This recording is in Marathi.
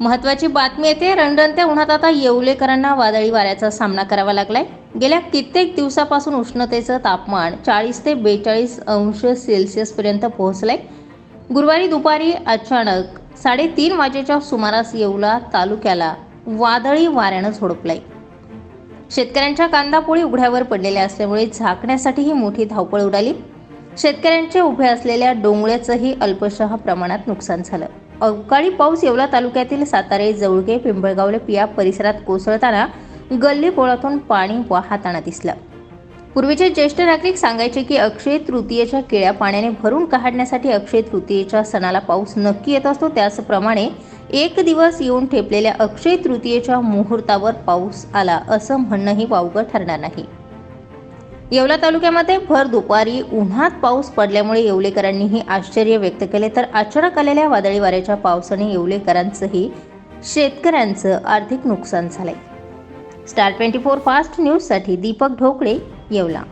महत्वाची बातमी येते. रणरणत्या उन्हात आता येवलेकरांना वादळी वाऱ्याचा सामना करावा लागलाय. गेल्या कित्येक दिवसापासून उष्णतेचं तापमान चाळीस ते बेचाळीस अंश सेल्सिअसपर्यंत पोहोचलंय. गुरुवारी दुपारी अचानक साडेतीन वाजेच्या सुमारास येवला तालुक्याला वादळी वाऱ्यानं झोडपलंय. शेतकऱ्यांच्या कांदापोळी उघड्यावर पडलेल्या असल्यामुळे झाकण्यासाठी ही मोठी धावपळ उडाली. शेतकऱ्यांचे उभे असलेल्या डोंगळ्याचंही अल्पशः प्रमाणात नुकसान झालं. अवकाळी पाऊस येवला तालुक्यातील सातारे जवळगे पिंपळगावले पिया परिसरात कोसळताना गल्ली पोळातून पाणी वाहताना दिसलं. पूर्वीचे ज्येष्ठ नागरिक सांगायचे की अक्षय तृतीयेच्या केळ्या पाण्याने भरून काढण्यासाठी अक्षय तृतीयेच्या सणाला पाऊस नक्की येत असतो. त्याचप्रमाणे एक दिवस येऊन ठेपलेल्या अक्षय तृतीयेच्या मुहूर्तावर पाऊस आला असं म्हणणंही वावगं ठरणार नाही. येवला तालुक्यामध्ये भर दुपारी उन्हात पाऊस पडल्यामुळे येवलेकरांनीही आश्चर्य व्यक्त केले. तर अचानक आलेल्या वादळी वाऱ्याच्या पावसाने येवलेकरांचंही शेतकऱ्यांचं आर्थिक नुकसान झालंय. स्टार ट्वेंटी फोर फास्ट न्यूजसाठी दीपक ढोकळे येवला.